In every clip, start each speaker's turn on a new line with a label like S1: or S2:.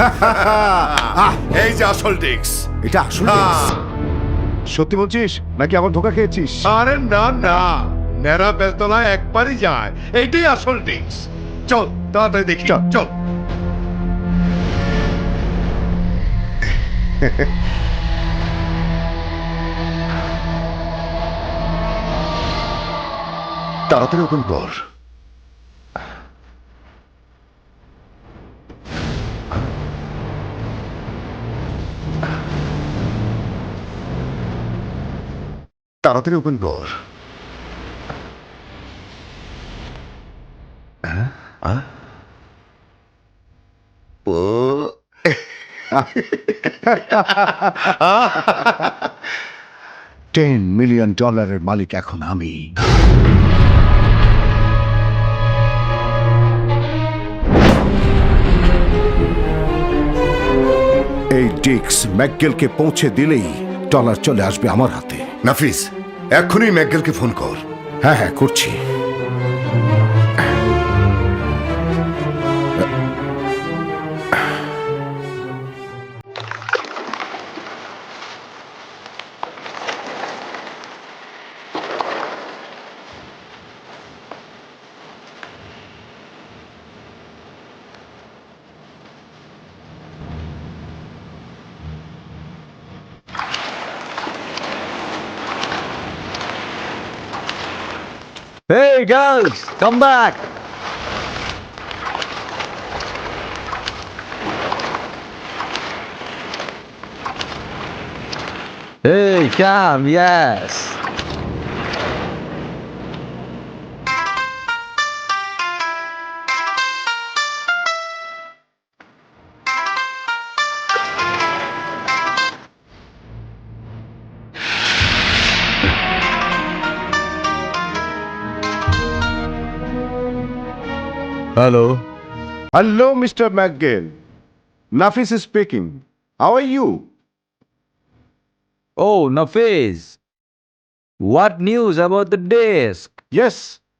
S1: আহ,
S2: এই যে আসল ডিক্স
S1: এটা আসলে সত্যি বলছিস? নাকি আমার ধোকা খেয়েছিস?
S2: আরে না না। নেরা বেতলা একবারই যায়। এইটাই আসল ডিক্স চল তাড়াতাড়ি দেখি।
S1: চল।
S2: চল।
S1: তাড়াতাড়ি ওপেন কর। তাড়াতাড়ি ওপেন কর। হ্যাঁ? টেন মিলিয়ন ডলারের মালিক এখন আমি। এই ডিক্স ম্যাকগেলকে পৌঁছে দিলেই ডলার চলে আসবে আমার হাতে।
S3: নাফিস এক্ষুনি ম্যাকগেলকে ফোন কর।
S1: হ্যাঁ হ্যাঁ করছি।
S4: Hey girls, come back. Hey, come, yes. Hello.
S1: Hello mister McGale Nafis speaking how are you
S4: Oh, Nafiz. What news about the desk?
S1: Yes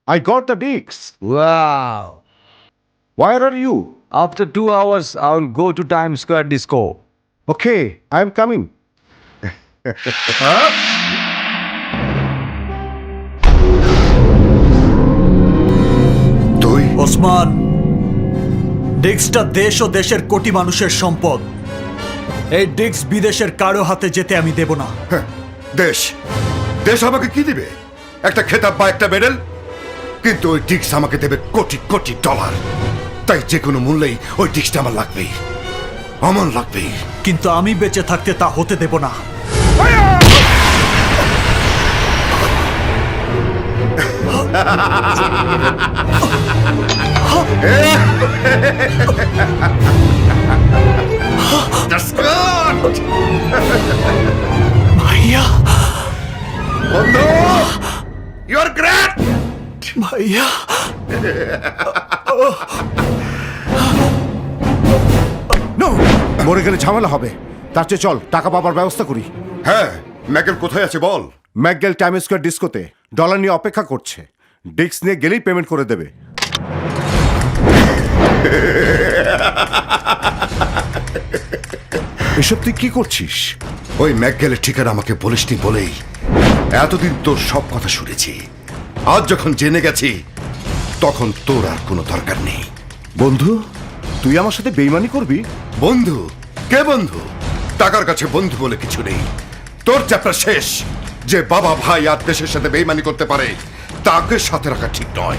S1: I got the disks
S4: Wow.
S1: Where are you
S4: After two hours, I'll go to Times Square Disco.
S1: Okay I am coming
S3: তুই
S5: ওসমান ডিস্কটা দেশ ও দেশের কোটি মানুষের সম্পদ। এই disk বিদেশের কারও হাতে যেতে আমি দেব না।
S3: হ্যাঁ, দেশ। দেশ আমাকে কি দিবে? একটা খেতাব বা একটা মেডেল? কিন্তু ওই ডিক্স আমাকে দেবে কোটি কোটি ডলার। তাই যে কোনো মূল্যেই ওই ডিক্সটা আমার লাগবেই। আমার লাগবেই।
S5: কিন্তু আমি বেঁচে থাকতে তা হতে দেব না।
S3: That's good!
S5: ভাইয়া
S3: বন্ধু ইউর গ্রেট
S5: ভাইয়া
S1: মরে গেলে ঝামেলা হবে। তার চেয়ে চল টাকা পাবার ব্যবস্থা করি।
S3: হ্যাঁ ম্যাকেল কোথায় আছে বল?
S1: ম্যাকগেল টাইম স্কোয়ার ডিস্কোতে। ডলার নিয়ে অপেক্ষা করছে। ডিস্ক নিয়ে গেলেই পেমেন্ট করে দেবে। এসব তুই কি করছিস?
S3: ওই ম্যাকগেলের ঠিকানা আমাকে বলিসনি বলেই এতদিন তোর সব কথা শুনেছি। আজ যখন জেনে গেছি তখন তোর আর কোনো দরকার নেই।
S1: বন্ধু তুই আমার সাথে বেইমানি করবি?
S3: বন্ধু কে বন্ধু? টাকার কাছে বন্ধু বলে কিছু নেই। তোর চ্যাপ্টার শেষ। যে বাবা ভাই আর দেশের সাথে বেইমানি করতে পারে তাকে সাথে রাখা ঠিক নয়।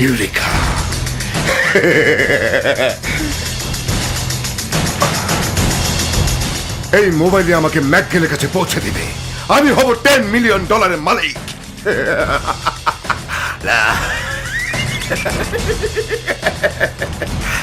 S3: ইউরিকা এই মোবাইলে আমাকে ম্যাকগেলের কাছে পৌঁছে দিবে। আমি হব টেন মিলিয়ন ডলারের মালিক। আসিফ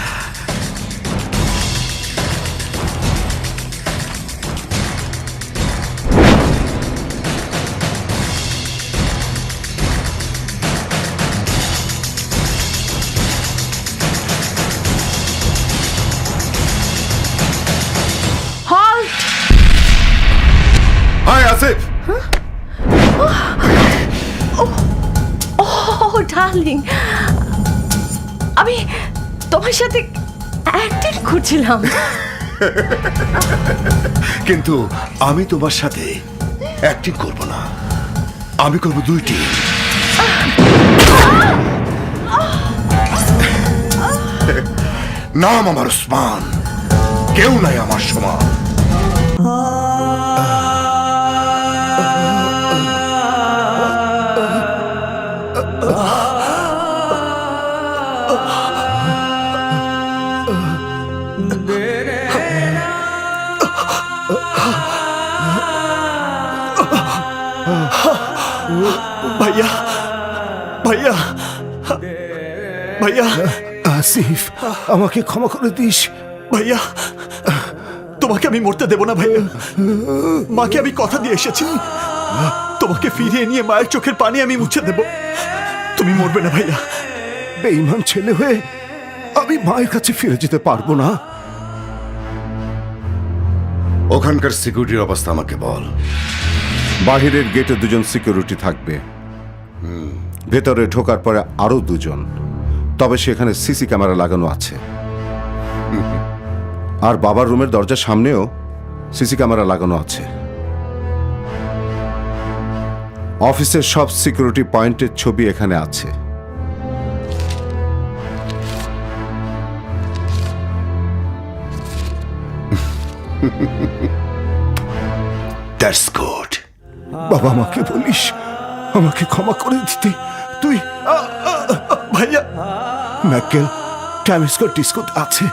S6: ডার্লিং আমি তোমার সাথে অ্যাক্টিং করছিলাম।
S3: কিন্তু আমি তোমার সাথে অ্যাক্টিং করব না। আমি করব দুইটি। নাম আমার উসমান। কেউ নাই আমার সমান।
S5: ভাইয়া ভাইয়া ভাইয়া
S1: আসিফ আমাকে ক্ষমা করে দিস।
S5: ভাইয়া তোমাকে আমি মরতে দেব না ভাইয়া মাকে আমি কথা দিয়ে এসেছি তোমাকে ফিরিয়ে নিয়ে মায়ের চোখের পানি আমি মুছে দেব। তুমি মরবে না ভাইয়া।
S1: বেইমান ছেলে হয়ে আমি মায়ের কাছে ফিরে যেতে পারব না।
S3: ওখানকার সিকিউরিটির অবস্থা আমাকে বল।
S1: বাহিরের গেটে দুজন সিকিউরিটি থাকবে। ভেতরে ঢোকার পরে আরও দুজন। তবে সেখানে সিসি ক্যামেরা লাগানো আছে। আর বাবার রুমের দরজার সামনেও সিসি ক্যামেরা লাগানো আছে। অফিসের সব সিকিউরিটি পয়েন্টের ছবি এখানে আছে।
S3: দ্যাটস গুড
S1: বাবা মাকে বলিস? আমাকে ক্ষমা করে দিতে। তুই
S5: ভাইয়া
S1: ম্যাকেল ডিস্কো আছে।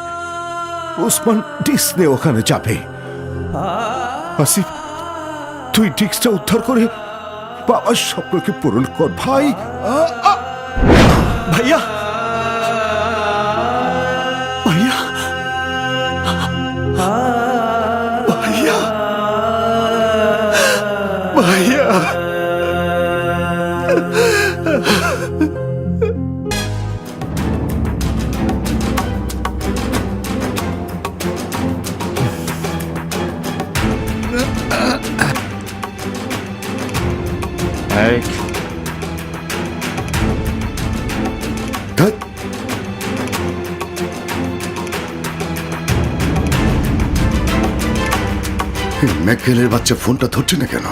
S1: ওসমান ওখানে যাবে। আসিফ তুই ডিস্কটা উদ্ধার করে বাবার স্বপ্নকে পূরণ কর। ভাই
S5: ভাইয়া। ভাইয়া। ভাইয়া। ভাইয়া।
S3: এই ম্যাকেলের বাচ্চা ফোনটা ধরছে না কেন